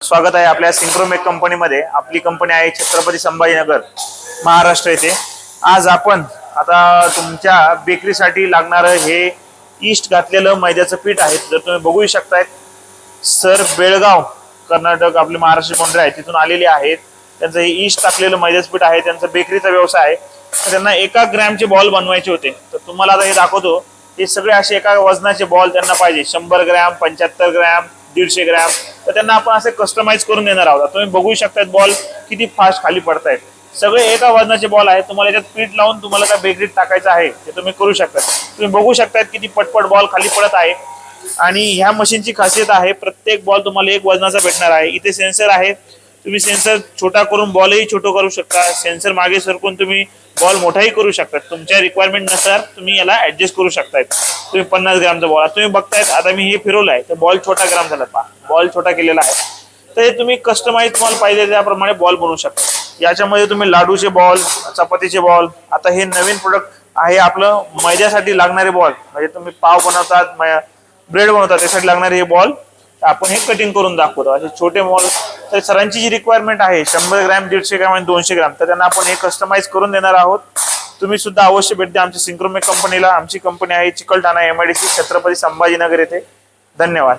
स्वागत आहे आपल्या सिंक्रोमेक कंपनीमध्ये. आपली कंपनी आहे छत्रपती संभाजीनगर महाराष्ट्र येथे. आज आपण आता तुमच्या बेकरीसाठी लागणारं हे ईस्ट घातलेलं मैद्याचं पीठ आहे. जर तुम्ही बघू शकताय सर बेळगाव कर्नाटक आपले महाराष्ट्र मंडळ आहे तिथून आलेले आहेत. त्यांचं हे ईस्ट टाकलेलं मैद्याचं पीठ आहे त्यांचा बेकरीचा व्यवसाय आहे. तर त्यांना एका ग्रॅमचे बॉल बनवायचे होते. तर तुम्हाला आता हे दाखवतो हे सगळे असे एका वजनाचे बॉल त्यांना पाहिजे. शंभर ग्रॅम पंच्याहत्तर ग्रॅम दीडशे ग्रॅम. तर त्यांना आपण असे कस्टमाइज करून देणार आहोत. तुम्ही बघू शकतात बॉल किती फास्ट खाली पडतायत. सगळे एका वजनाचे बॉल आहेत. तुम्हाला याच्यात पीठ लावून तुम्हाला काय बेकरीत टाकायचं आहे. ते तुम्ही करू शकता तुम्ही बघू शकतात किती पटपट बॉल खाली पडत आहे. आणि ह्या मशीनची खासियत आहे प्रत्येक बॉल तुम्हाला एक वजनाचा भेटणार आहे. इथे सेन्सर आहे. तुम्ही सेन्सर छोटा करून बॉलही छोटं करू शकता. सेन्सर मागे सरकून तुम्ही बॉल मोठाही करू शकता. तुमच्या रिक्वायरमेंटनुसार तुम्ही याला ऍडजस्ट करू शकताय तुम्ही पन्नास ग्रामचा बॉल तुम्ही बघतायत आता मी हे फिरवलं आहे तर बॉल छोटा ग्राम झाला. पहा. बॉल छोटा केलेला आहे. तर हे तुम्ही कस्टमाइज तुम्हाला पाहिजे त्याप्रमाणे बॉल बनवू शकता. याच्यामध्ये तुम्ही लाडूचे बॉल चपातीचे बॉल आता हे नवीन प्रोडक्ट आहे आपलं मैद्यासाठी लागणारे बॉल. म्हणजे तुम्ही पाव बनवतात ब्रेड बनवतात त्यासाठी लागणारे हे बॉल आपण हे कटिंग करून दाखवतो. असे छोटे बॉल. तर सरांची जी रिक्वायरमेंट आहे शंभर ग्रॅम दीडशे ग्रॅम आणि दोनशे ग्रॅम तर त्यांना आपण हे कस्टमाइज करून देणार आहोत. तुम्ही सुद्धा अवश्य भेट द्या आमच्या सिंक्रोमेक कंपनीला आमची कंपनी आहे चिकलठाणा एमआयडीसी छत्रपती संभाजीनगर येथे. धन्यवाद.